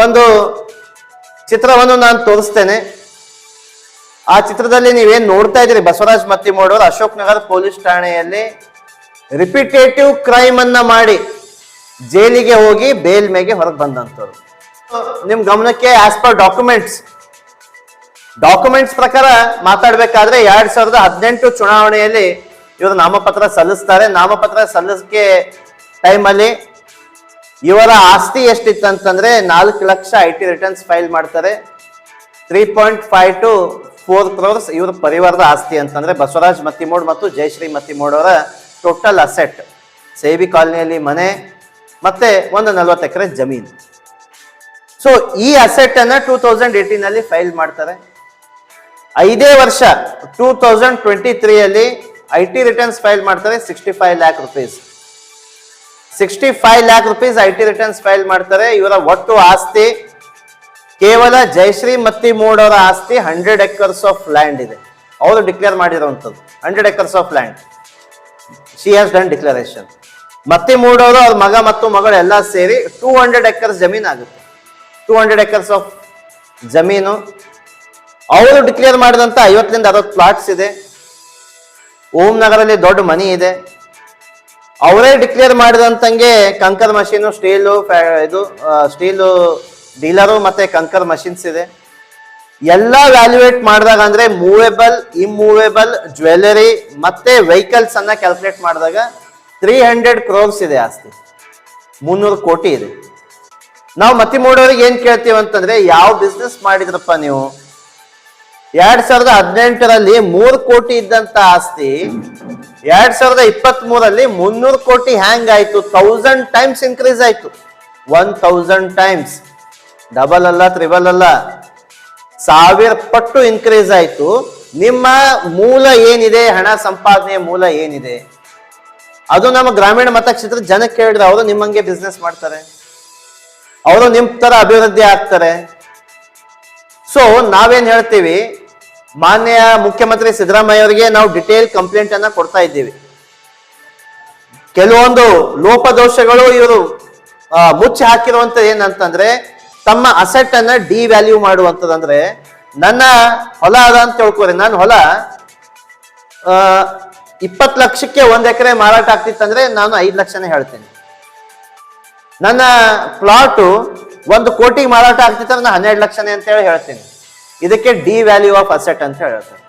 ಒಂದು ಚಿತ್ರವನ್ನು ನಾನು ತೋರಿಸ್ತೇನೆ. ಆ ಚಿತ್ರದಲ್ಲಿ ನೀವೇನ್ ನೋಡ್ತಾ ಇದ್ದೀರಿ? ಬಸವರಾಜ್ ಮತ್ತಿಮೋಡವರು ಅಶೋಕ್ ನಗರ್ ಪೊಲೀಸ್ ಠಾಣೆಯಲ್ಲಿ ರಿಪಿಟೇಟಿವ್ ಕ್ರೈಮ್ ಅನ್ನ ಮಾಡಿ ಜೈಲಿಗೆ ಹೋಗಿ ಬೇಲ್ ಮೇಗೆ ಹೊರಗೆ ಬಂದಂತವ್ರು. ನಿಮ್ ಗಮನಕ್ಕೆ ಆಸ್ ಪರ್ ಡಾಕ್ಯುಮೆಂಟ್ಸ್ ಡಾಕ್ಯುಮೆಂಟ್ಸ್ ಪ್ರಕಾರ ಮಾತಾಡ್ಬೇಕಾದ್ರೆ ಎರಡ್ ಸಾವಿರದ ಹದಿನೆಂಟು ಚುನಾವಣೆಯಲ್ಲಿ ಇವರು ನಾಮಪತ್ರ ಸಲ್ಲಿಸ್ತಾರೆ. ನಾಮಪತ್ರ ಸಲ್ಲಿಸಕ್ಕೆ ಟೈಮಲ್ಲಿ ಇವರ ಆಸ್ತಿ ಎಷ್ಟಿತ್ತು ಅಂತಂದ್ರೆ ನಾಲ್ಕು ಲಕ್ಷ ಐ ಟಿ ರಿಟರ್ನ್ಸ್ ಫೈಲ್ ಮಾಡ್ತಾರೆ. Three point five to four crores ಇವ್ರ ಪರಿವಾರದ ಆಸ್ತಿ ಅಂತಂದ್ರೆ ಬಸವರಾಜ್ ಮತ್ತಿಮೋಡ್ ಮತ್ತು ಜಯಶ್ರೀ ಮತ್ತಿಮೋಡ್ ಅವರ ಟೋಟಲ್ ಅಸೆಟ್ ಸೇಬಿ ಕಾಲನಿಯಲ್ಲಿ ಮನೆ, ಮತ್ತೆ ಒಂದು ನಲ್ವತ್ತು ಎಕರೆ ಜಮೀನು. ಸೊ ಈ ಅಸೆಟ್ ಅನ್ನ ಟೂ ತೌಸಂಡ್ ಏಟೀನ್ ಅಲ್ಲಿ ಫೈಲ್ ಮಾಡ್ತಾರೆ. ಐದೇ ವರ್ಷ ಟೂ ತೌಸಂಡ್ ಟ್ವೆಂಟಿ ತ್ರೀ ಅಲ್ಲಿ ಐ ಟಿ ರಿಟರ್ನ್ಸ್ ಫೈಲ್ ಮಾಡ್ತಾರೆ sixty five lakh rupees sixty five lakh rupees I T returns file ಮಾಡ್ತಾರೆ. ಇವರ ಒಟ್ಟು ಆಸ್ತಿ ಕೇವಲ ಜಯಶ್ರೀ ಮತ್ತಿ ಮೂಡವರ ಆಸ್ತಿ ಹಂಡ್ರೆಡ್ ಎಕರ್ಸ್ ಆಫ್ ಲ್ಯಾಂಡ್ ಇದೆ. ಅವರು ಡಿಕ್ಲೇರ್ ಮಾಡಿರುವಂಥದ್ದು. Hundred acres of land she has done declaration ಮತ್ತಿ ಮೂಡ್ ಅವರು ಮಗ ಮತ್ತು ಮಗಳು ಎಲ್ಲ ಸೇರಿ ಟೂ ಹಂಡ್ರೆಡ್ ಎಕರ್ಸ್ ಜಮೀನ್ ಆಗುತ್ತೆ. ಟೂ ಹಂಡ್ರೆಡ್ ಎಕರ್ಸ್ ಆಫ್ ಜಮೀನು. ಅವರು ಡಿಕ್ಲೇರ್ ಮಾಡಿದಂತ ಐವತ್ತರಿಂದ ಅರವತ್ತು ಪ್ಲಾಟ್ಸ್ ಇದೆ. ಓಂ ನಗರಲ್ಲಿ ದೊಡ್ಡ ಮನಿ ಇದೆ. ಅವರೇ ಡಿಕ್ಲೇರ್ ಮಾಡಿದಂತಂಗೆ ಕಂಕರ್ ಮಷೀನು ಸ್ಟೀಲು ಇದು ಸ್ಟೀಲು ಡೀಲರು ಮತ್ತೆ ಕಂಕರ್ ಮಷೀನ್ಸ್ ಇದೆ. ಎಲ್ಲ ವ್ಯಾಲ್ಯೂಯೇಟ್ ಮಾಡಿದಾಗ ಅಂದ್ರೆ ಮೂವೇಬಲ್ ಇಮ್ಮೂವೇಬಲ್ ಜ್ಯುವೆಲರಿ ಮತ್ತೆ ವೆಹಿಕಲ್ಸ್ ಅನ್ನ ಕ್ಯಾಲ್ಕುಲೇಟ್ ಮಾಡಿದಾಗ ತ್ರೀ ಹಂಡ್ರೆಡ್ ಕ್ರೋರ್ಸ್ ಇದೆ ಆಸ್ತಿ. ಮುನ್ನೂರು ಕೋಟಿ ಇದೆ. ನಾವು ಮತಿ ಮೂಡೋರಿಗೆ ಏನ್ ಕೇಳ್ತೀವಿ ಅಂತಂದ್ರೆ ಯಾವ ಬಿಸ್ನೆಸ್ ಮಾಡಿದ್ರಪ್ಪ ನೀವು? ಎರಡ್ ಸಾವಿರದ ಹದಿನೆಂಟರಲ್ಲಿ ಮೂರು ಕೋಟಿ ಇದ್ದಂತ ಆಸ್ತಿ ಎರಡ್ ಸಾವಿರದ ಇಪ್ಪತ್ತ್ ಮೂರಲ್ಲಿ ಮುನ್ನೂರು ಕೋಟಿ ಹ್ಯಾಂಗ್ ಆಯ್ತು ಥೌಸಂಡ್ ಟೈಮ್ಸ್ ಇನ್ಕ್ರೀಸ್ ಆಯ್ತು. ಒನ್ ಥೌಸಂಡ್ ಟೈಮ್ಸ್ ಡಬಲ್ ಅಲ್ಲ ತ್ರಿಬಲ್ ಅಲ್ಲ. ಸಾವಿರ ಪಟ್ಟು ಇನ್ಕ್ರೀಸ್ ಆಯ್ತು. ನಿಮ್ಮ ಮೂಲ ಏನಿದೆ? ಹಣ ಸಂಪಾದನೆಯ ಮೂಲ ಏನಿದೆ? ಅದು ನಮ್ಮ ಗ್ರಾಮೀಣ ಮತಕ್ಷೇತ್ರದ ಜನಕ್ಕೆ ಹೇಳಿದ್ರೆ ಅವರು ನಿಮ್ಮಂಗೆ ಬಿಸ್ನೆಸ್ ಮಾಡ್ತಾರೆ. ಅವರು ನಿಮ್ ತರ ಅಭಿವೃದ್ಧಿ ಆಗ್ತಾರೆ. ಸೊ ನಾವೇನ್ ಹೇಳ್ತೀವಿ? ಮಾನ್ಯ ಮುಖ್ಯಮಂತ್ರಿ ಸಿದ್ದರಾಮಯ್ಯ ಅವರಿಗೆ ನಾವು ಡಿಟೇಲ್ ಕಂಪ್ಲೇಂಟ್ ಅನ್ನ ಕೊಡ್ತಾ ಇದ್ದೀವಿ. ಕೆಲವೊಂದು ಲೋಪದೋಷಗಳು ಇವರು ಮುಚ್ಚಿ ಹಾಕಿರುವಂತ ಏನಂತಂದ್ರೆ, ತಮ್ಮ ಅಸೆಟ್ ಅನ್ನ ಡಿ ವ್ಯಾಲ್ಯೂ ಮಾಡುವಂತದಂದ್ರೆ ನನ್ನ ಹೊಲ ಅದ ಅಂತ ತಿಳ್ಕೊರಿ ನನ್ನ ಹೊಲ ಇಪ್ಪತ್ತು ಲಕ್ಷಕ್ಕೆ ಒಂದ್ ಎಕರೆ ಮಾರಾಟ ಆಗ್ತಿತ್ತಂದ್ರೆ ನಾನು ಐದು ಲಕ್ಷನೇ ಹೇಳ್ತೇನೆ. ನನ್ನ ಪ್ಲಾಟು ಒಂದು ಕೋಟಿಗೆ ಮಾರಾಟ ಆಗ್ತಿತ್ತಂದ್ರೆ ನಾನು ಹನ್ನೆರಡು ಲಕ್ಷನೇ ಅಂತ ಹೇಳಿ ಹೇಳ್ತೀನಿ. ಇದಕ್ಕೆ ಡಿ ವ್ಯಾಲ್ಯೂ ಆಫ್ ಅಸೆಟ್ ಅಂತ ಹೇಳ್ತಾರೆ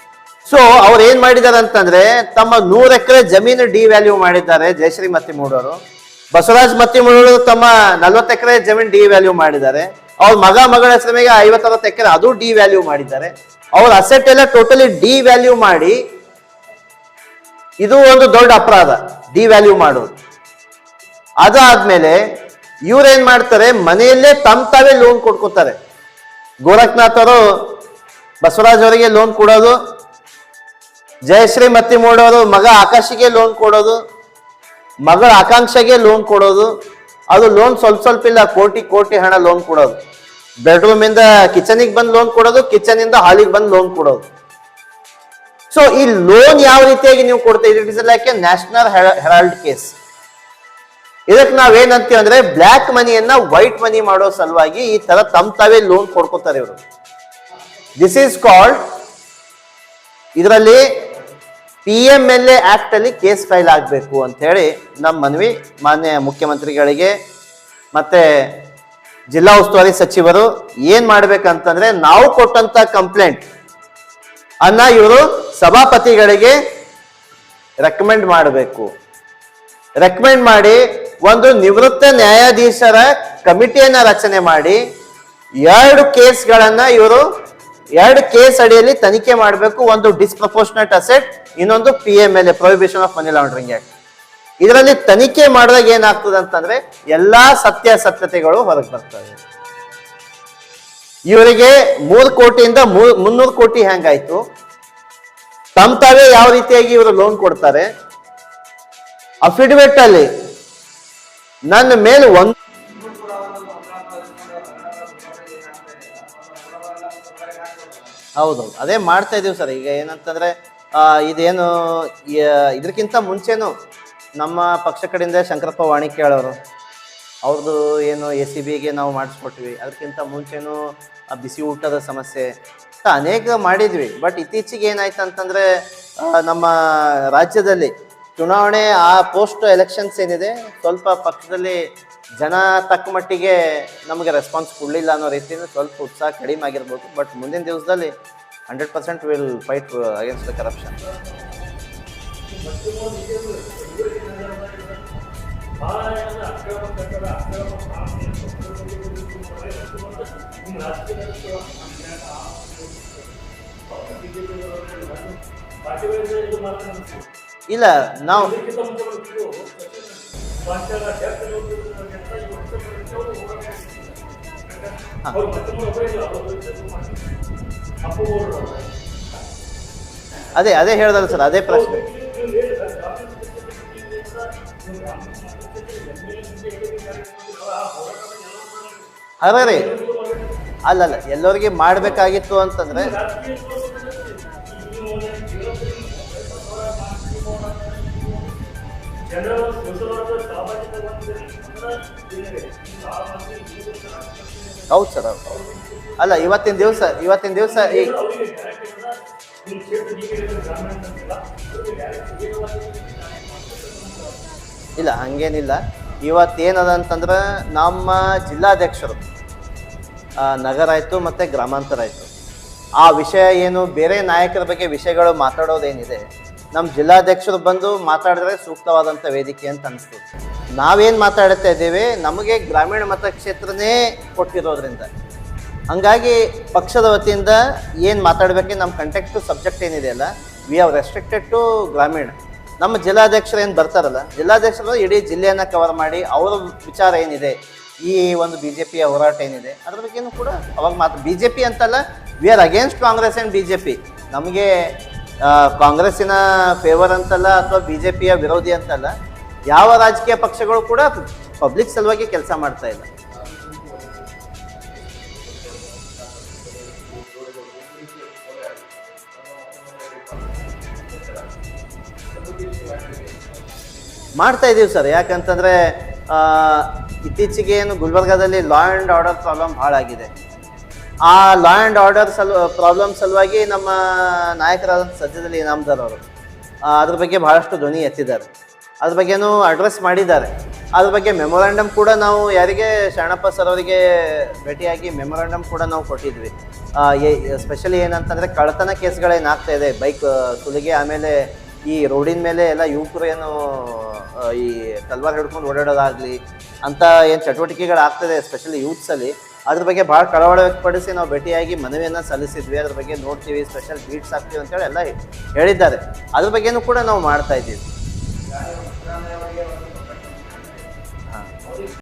ಸೊ ಅವ್ರು ಏನ್ ಮಾಡಿದ್ದಾರೆ ಅಂತಂದ್ರೆ ತಮ್ಮ ನೂರ್ ಎಕರೆ ಜಮೀನು ಡಿ ವ್ಯಾಲ್ಯೂ ಮಾಡಿದ್ದಾರೆ, ಜಯಶ್ರೀ ಮತ್ತಿಮೂಡವರು ಬಸವರಾಜ್ ಮತ್ತಿಮೂಡೋರು ತಮ್ಮ ನಲ್ವತ್ತು ಎಕರೆ ಜಮೀನು ಡಿ ವ್ಯಾಲ್ಯೂ ಮಾಡಿದ್ದಾರೆ. ಅವ್ರ ಮಗ, ಮಗಳ ಹೆಸರ ಮೇಲೆ ಐವತ್ತರವತ್ತು ಎಕರೆ ಅದು ಡಿ ವ್ಯಾಲ್ಯೂ ಮಾಡಿದ್ದಾರೆ. ಅವ್ರ ಅಸೆಟ್ ಎಲ್ಲ ಟೋಟಲಿ ಡಿ ವ್ಯಾಲ್ಯೂ ಮಾಡಿ, ಇದು ಒಂದು ದೊಡ್ಡ ಅಪರಾಧ ಡಿ ವ್ಯಾಲ್ಯೂ ಮಾಡೋದು. ಅದಾದ್ಮೇಲೆ ಇವ್ರೇನ್ ಮಾಡ್ತಾರೆ, ಮನೆಯಲ್ಲೇ ತಮ್ ತಾವೇ ಲೋನ್ ಕೊಟ್ಕೋತಾರೆ. ಗೋರಖ್ನಾಥ್ ಅವರು ಬಸವರಾಜ್ ಅವರಿಗೆ ಲೋನ್ ಕೊಡೋದು, ಜಯಶ್ರೀ ಮತ್ತಿ ಮಾಡೋರು ಮಗ ಆಕಾಶಿಗೆ ಲೋನ್ ಕೊಡೋದು, ಮಗಳ ಆಕಾಂಕ್ಷೆಗೆ ಲೋನ್ ಕೊಡೋದು, ಅದು ಲೋನ್ ಸ್ವಲ್ಪ ಸ್ವಲ್ಪ ಇಲ್ಲ, ಕೋಟಿ ಕೋಟಿ ಹಣ ಲೋನ್ ಕೊಡೋದು. ಬೆಡ್ರೂಮ್ ಇಂದ ಕಿಚನಿಗೆ ಬಂದು ಲೋನ್ ಕೊಡೋದು ಕಿಚನ್ ಇಂದ ಹಾಲಿಗೆ ಬಂದು ಲೋನ್ ಕೊಡೋದು. ಸೊ ಈ ಲೋನ್ ಯಾವ ರೀತಿಯಾಗಿ ನೀವು ಕೊಡ್ತಾ it is like a National Herald case ಇದಕ್ಕೆ ನಾವೇನಂತೀವಿ ಅಂದ್ರೆ ಬ್ಲ್ಯಾಕ್ ಮನಿಯನ್ನ ವೈಟ್ ಮನಿ ಮಾಡೋ ಸಲುವಾಗಿ ಈ ತರ ತಮ್ ತಾವೇ ಲೋನ್ ಕೊಡ್ಕೋತಾರೆ ಇವರು. ದಿಸ್ ಈಸ್ ಕಾಲ್ಡ್ ಇದರಲ್ಲಿ P M L A act ಅಲ್ಲಿ ಕೇಸ್ ಫೈಲ್ ಆಗಬೇಕು ಅಂತ ಹೇಳಿ ನಮ್ಮ ಮನವಿ ಮಾನ್ಯ ಮುಖ್ಯಮಂತ್ರಿಗಳಿಗೆ ಮತ್ತೆ ಜಿಲ್ಲಾ ಉಸ್ತುವಾರಿ ಸಚಿವರು ಏನ್ ಮಾಡ್ಬೇಕಂತಂದ್ರೆ ನಾವು ಕೊಟ್ಟಂತ ಕಂಪ್ಲೇಂಟ್ ಅನ್ನ ಇವರು ಸಭಾಪತಿಗಳಿಗೆ ರೆಕಮೆಂಡ್ ಮಾಡಬೇಕು. ರೆಕಮೆಂಡ್ ಮಾಡಿ ಒಂದು ನಿವೃತ್ತ ನ್ಯಾಯಾಧೀಶರ ಕಮಿಟಿಯನ್ನ ರಚನೆ ಮಾಡಿ ಎರಡು ಕೇಸ್ಗಳನ್ನ ಇವರು ಎರಡು ಕೇಸ್ ಅಡಿಯಲ್ಲಿ ತನಿಖೆ ಮಾಡಬೇಕು, ಒಂದು ಡಿಸ್ಪ್ರಪೋರ್ಷನೇಟ್ ಅಸೆಟ್ ಇನ್ನೊಂದು P M L A prohibition of money laundering act ಇದರಲ್ಲಿ ತನಿಖೆ ಮಾಡಿದಾಗ ಏನಾಗ್ತದೆ ಅಂತಂದ್ರೆ ಎಲ್ಲಾ ಸತ್ಯಾಸತ್ಯತೆಗಳು ಹೊರಗೆ ಬರ್ತವೆ ಇವರಿಗೆ ಮೂರು ಕೋಟಿಯಿಂದ ಮುನ್ನೂರು ಕೋಟಿ ಹೆಂಗಾಯ್ತು ತಮ್ ತಾವೇ ಯಾವ ರೀತಿಯಾಗಿ ಇವರು ಲೋನ್ ಕೊಡ್ತಾರೆ? ಅಫಿಡವಿಟ್ ಅಲ್ಲಿ ನನ್ನ ಮೇಲೆ ಒಂದು ಹೌದೌದು. ಅದೇ ಮಾಡ್ತಾ ಇದೀವಿ ಸರ್. ಈಗ ಏನಂತಂದ್ರೆ ಇದೇನು ಇದಕ್ಕಿಂತ ಮುಂಚೆನು ನಮ್ಮ ಪಕ್ಷ ಕಡೆಯಿಂದ ಶಂಕರಪ್ಪ ವಾಣಿ ಅವರು ಅವ್ರದ್ದು ಏನು ಎ ಸಿ ಬಿಗೆ ನಾವು ಮಾಡಿಸ್ಕೊಟ್ವಿ. ಅದಕ್ಕಿಂತ ಮುಂಚೆನೂ ಆ ಬಿಸಿ ಊಟದ ಸಮಸ್ಯೆ ಅನೇಕ ಮಾಡಿದ್ವಿ. ಬಟ್ ಇತ್ತೀಚೆಗೆ ಏನಾಯ್ತು ಅಂತಂದರೆ ನಮ್ಮ ರಾಜ್ಯದಲ್ಲಿ ಚುನಾವಣೆ, ಆ ಪೋಸ್ಟ್ ಎಲೆಕ್ಷನ್ಸ್ ಏನಿದೆ, ಸ್ವಲ್ಪ ಪಕ್ಷದಲ್ಲಿ ಜನ ತಕ್ಕ ಮಟ್ಟಿಗೆ ನಮಗೆ ರೆಸ್ಪಾನ್ಸ್ ಕೊಡಲಿಲ್ಲ ಅನ್ನೋ ರೀತಿಯಿಂದ ಸ್ವಲ್ಪ ಉತ್ಸಾಹ ಕಡಿಮೆ ಆಗಿರ್ಬೋದು. ಬಟ್ ಮುಂದಿನ ದಿವಸದಲ್ಲಿ hundred percent will fight against the corruption ಇಲ್ಲ, ನಾವು ಅದೇ ಅದೇ ಹೇಳ್ದಲ್ಲ ಸರ್ ಅದೇ ಪ್ರಶ್ನೆ. ಅದೇ ರೀ ಅಲ್ಲಲ್ಲ ಎಲ್ಲರಿಗೆ ಮಾಡಬೇಕಾಗಿತ್ತು ಅಂತಂದ್ರೆ ಹೌದು ಸರ್ ಹೌದು. ಅಲ್ಲ ಇವತ್ತಿನ ದಿವಸ ಇವತ್ತಿನ ದಿವಸ ಈ ಇಲ್ಲ ಹಂಗೇನಿಲ್ಲ. ಇವತ್ತೇನದ ಅಂತಂದ್ರೆ ನಮ್ಮ ಜಿಲ್ಲಾಧ್ಯಕ್ಷರು ನಗರ ಆಯಿತು ಮತ್ತು ಗ್ರಾಮಾಂತರ ಆಯಿತು. ಆ ವಿಷಯ ಏನು ಬೇರೆ ನಾಯಕರ ಬಗ್ಗೆ ವಿಷಯಗಳು ಮಾತಾಡೋದೇನಿದೆ ನಮ್ಮ ಜಿಲ್ಲಾಧ್ಯಕ್ಷರು ಬಂದು ಮಾತಾಡಿದ್ರೆ ಸೂಕ್ತವಾದಂಥ ವೇದಿಕೆ ಅಂತ ಅನಿಸ್ತು. ನಾವೇನು ಮಾತಾಡ್ತಾ ಇದ್ದೇವೆ, ನಮಗೆ ಗ್ರಾಮೀಣ ಮತಕ್ಷೇತ್ರನೇ ಕೊಟ್ಟಿರೋದ್ರಿಂದ. ಹಂಗಾಗಿ ಪಕ್ಷದ ವತಿಯಿಂದ ಏನು ಮಾತಾಡಬೇಕೆ ನಮ್ಮ ಕಂಟೆಕ್ಟು ಸಬ್ಜೆಕ್ಟ್ ಏನಿದೆ ಅಲ್ಲ ವಿ ಆರ್ ರೆಸ್ಟ್ರಿಕ್ಟೆಡ್ ಟು ಗ್ರಾಮೀಣ. ನಮ್ಮ ಜಿಲ್ಲಾಧ್ಯಕ್ಷರು ಏನು ಬರ್ತಾರಲ್ಲ, ಜಿಲ್ಲಾಧ್ಯಕ್ಷರು ಇಡೀ ಜಿಲ್ಲೆಯನ್ನು ಕವರ್ ಮಾಡಿ ಅವರ ವಿಚಾರ ಏನಿದೆ, ಈ ಒಂದು ಬಿ ಜೆ ಪಿಯ ಹೋರಾಟ ಏನಿದೆ, ಅದ್ರ ಬಗ್ಗೆ ಕೂಡ ಅವಾಗ ಮಾತು ಬಿ ಜೆ ಪಿ ಅಂತಲ್ಲ we are against Congress and B J P ನಮಗೆ ಕಾಂಗ್ರೆಸ್ಸಿನ ಫೇವರ್ ಅಂತಲ್ಲ ಅಥವಾ ಬಿ ಜೆ ಪಿಯ ವಿರೋಧಿ ಅಂತಲ್ಲ, ಯಾವ ರಾಜಕೀಯ ಪಕ್ಷಗಳು ಕೂಡ ಪಬ್ಲಿಕ್ ಸಲುವಾಗಿ ಕೆಲಸ ಮಾಡ್ತಾ ಇಲ್ಲ. ಮಾಡ್ತಾ ಇದೀವಿ ಸರ್, ಯಾಕಂತಂದ್ರೆ ಇತ್ತೀಚೆಗೆ ಏನು ಗುಲ್ಬರ್ಗಾದಲ್ಲಿ ಲಾ ಆ್ಯಂಡ್ ಆರ್ಡರ್ ಪ್ರಾಬ್ಲಮ್ ಆಗಿದೆ ಆ ಲಾ ಆ್ಯಂಡ್ ಆರ್ಡರ್ ಸಲ್ ಪ್ರಾಬ್ಲಮ್ ಸಲುವಾಗಿ ನಮ್ಮ ನಾಯಕರಾದ ಸದ್ಯದಲ್ಲಿ ಇನಾಮದಾರ್ ಅವರು ಅದ್ರ ಬಗ್ಗೆ ಬಹಳಷ್ಟು ಧ್ವನಿ ಎತ್ತಿದ್ದಾರೆ. ಅದ್ರ ಬಗ್ಗೆನೂ ಅಡ್ರೆಸ್ ಮಾಡಿದ್ದಾರೆ. ಅದ್ರ ಬಗ್ಗೆ ಮೆಮೊರಾಂಡಮ್ ಕೂಡ ನಾವು ಯಾರಿಗೆ ಶರಣಪ್ಪ ಸರ್ ಅವರಿಗೆ ಭೇಟಿಯಾಗಿ ಮೆಮೊರಾಂಡಮ್ ಕೂಡ ನಾವು ಕೊಟ್ಟಿದ್ವಿ. ಸ್ಪೆಷಲಿ ಏನಂತಂದರೆ ಕಳ್ಳತನ ಕೇಸ್ಗಳೇನಾಗ್ತಾ ಇದೆ ಬೈಕ್ ಸುಲಿಗೆ, ಆಮೇಲೆ ಈ ರೋಡಿನ ಮೇಲೆ ಎಲ್ಲ ಯುವಕರು ಏನು ಈ ತಲ್ವಾರ್ ಹಿಡ್ಕೊಂಡು ಓಡಾಡೋದಾಗಲಿ, ಅಂತ ಏನು ಚಟುವಟಿಕೆಗಳಾಗ್ತದೆ ಸ್ಪೆಷಲಿ ಯೂತ್ಸಲ್ಲಿ ಅದ್ರ ಬಗ್ಗೆ ಭಾಳ ಕಳವಳ ವ್ಯಕ್ತಪಡಿಸಿ ನಾವು ಭೇಟಿಯಾಗಿ ಮನವಿಯನ್ನು ಸಲ್ಲಿಸಿದ್ವಿ. ಅದ್ರ ಬಗ್ಗೆ ನೋಡ್ತೀವಿ ಸ್ಪೆಷಲ್ ಬೀಟ್ಸ್ ಹಾಕ್ತೀವಿ ಅಂತೇಳಿ ಎಲ್ಲ ಹೇಳಿದ್ದಾರೆ. ಅದ್ರ ಬಗ್ಗೆನೂ ಕೂಡ ನಾವು ಮಾಡ್ತಾ ಇದ್ದೀವಿ.